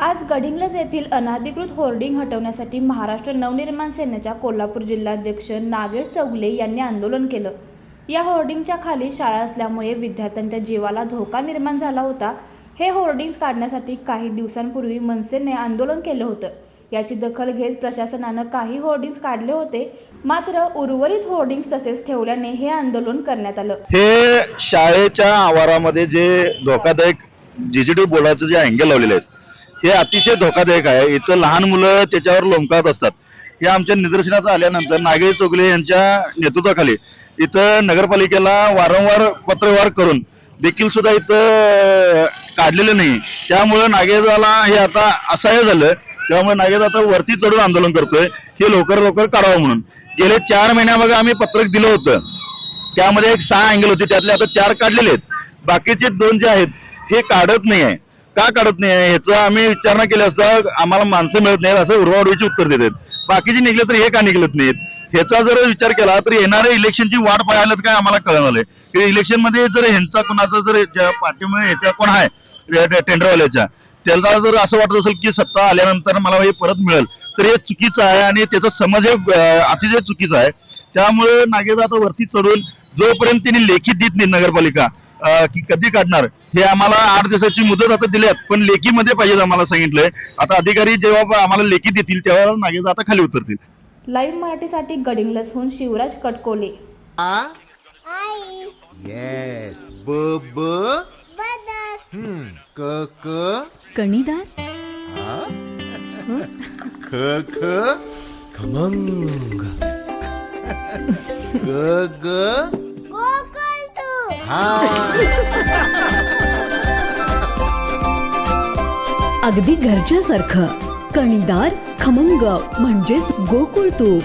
आज गडिंग्लज येथील अनाधिकृत होर्डिंग हटवण्यासाठी महाराष्ट्र नवनिर्माण सेनेच्या कोल्हापूर जिल्हाध्यक्ष नागेश चौगले यांनी आंदोलन केलं. या होर्डिंगच्या खाली शाळा असल्यामुळे विद्यार्थ्यांच्या जीवाला धोका निर्माण झाला होता. हे होर्डिंग्स काढण्यासाठी काही दिवसांपूर्वी मनसेने आंदोलन केलं होतं. याची दखल घेत प्रशासनानं काही होर्डिंग्स काढले होते. मात्र उर्वरित होर्डिंग्स तसेच ठेवल्याने हे आंदोलन करण्यात आलं. हे शाळेच्या आवारामध्ये जे धोकादायक डिजिटल बोर्डाचं जे अँगल लावलेले आहेत हे अतिशय धोकादायक आहे. इथं लहान मुलं त्याच्यावर लोंबकळत असतात. हे आमच्या निदर्शनात आल्यानंतर नागेश चोगले यांच्या नेतृत्वाखाली इथं नगरपालिकेला वारंवार पत्रव्यवहार करून देखील सुद्धा इथं काढलेलं नाही. त्यामुळं नागेजाला हे आता असह्य झालं. त्यामुळे नागेश आता वरती चढून आंदोलन करतोय. हे लवकर लवकर काढावं म्हणून. गेले चार महिन्यामागे आम्ही पत्रक दिलं होतं. त्यामध्ये एक सहा अँगल होते. त्यातले आता चार काढलेले आहेत. बाकीचे दोन जे आहेत हे काढत नाही आहे. का काढत नाही आहे? ह्याचं आम्ही विचारणा केली असता आम्हाला माणसं मिळत नाहीत असं उर्वाउर्वीची उत्तर देत बाकीचे निघले तर हे का निघलत नाहीत? ह्याचा जर विचार केला तर येणाऱ्या इलेक्शनची वाट पाहायला काय आम्हाला कळणार आलंय की इलेक्शनमध्ये जर ह्यांचा कोणाचा जर पाठीमुळे ह्याच्या कोण आहे टेंडरवाल्याच्या त्याला जर असं वाटत असेल की सत्ता आल्यानंतर मला हे परत मिळेल तर हे चुकीचं आहे आणि त्याचा समज हे अतिशय चुकीचा आहे. त्यामुळे नागेश आता वरती चढून जोपर्यंत त्यांनी लेखी देत नाही नगरपालिका की कधी काढणार हे आम्हाला आठ दिवसाची मुदत आता दिल्यात पण लेखीमध्ये पाहिजे आम्हाला सांगितलंय. आता अधिकारी जेव्हा आम्हाला लेखी देतील तेव्हा नागेश आता खाली उतरतील. लाईव्ह मराठीसाठी गडिंग्लजहून शिवराज कटकोले. येस ब हम्म, क क कणीदार ख ख खमंग ग ग तू हा अगदी घरच्यासारखं. कणीदार खमंग म्हणजेच गोकुळ तूप.